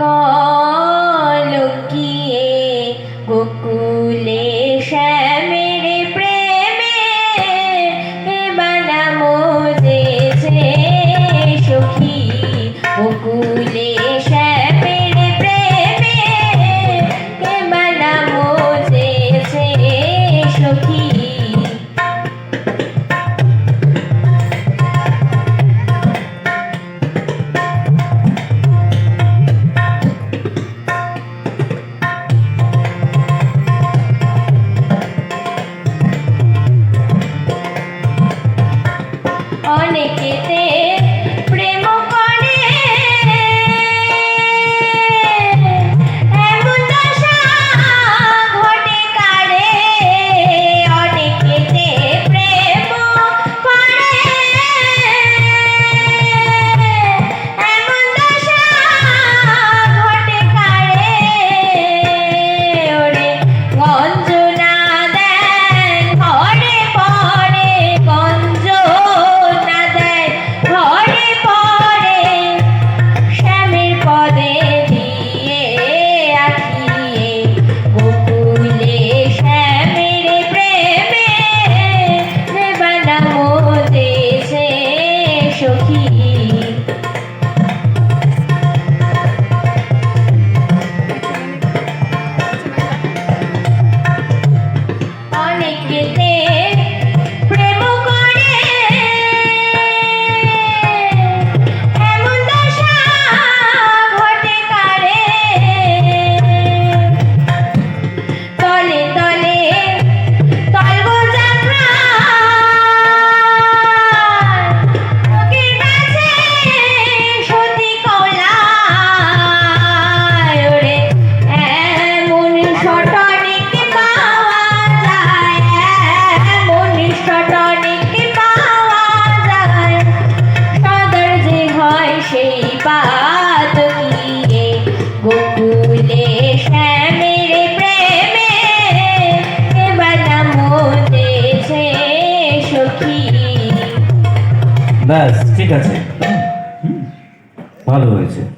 ก็ make it. Dios mío. পাত কিরে গোকুলে শ্যামের সখী। ব্যাস ঠিক আছে। ভালো হয়েছে।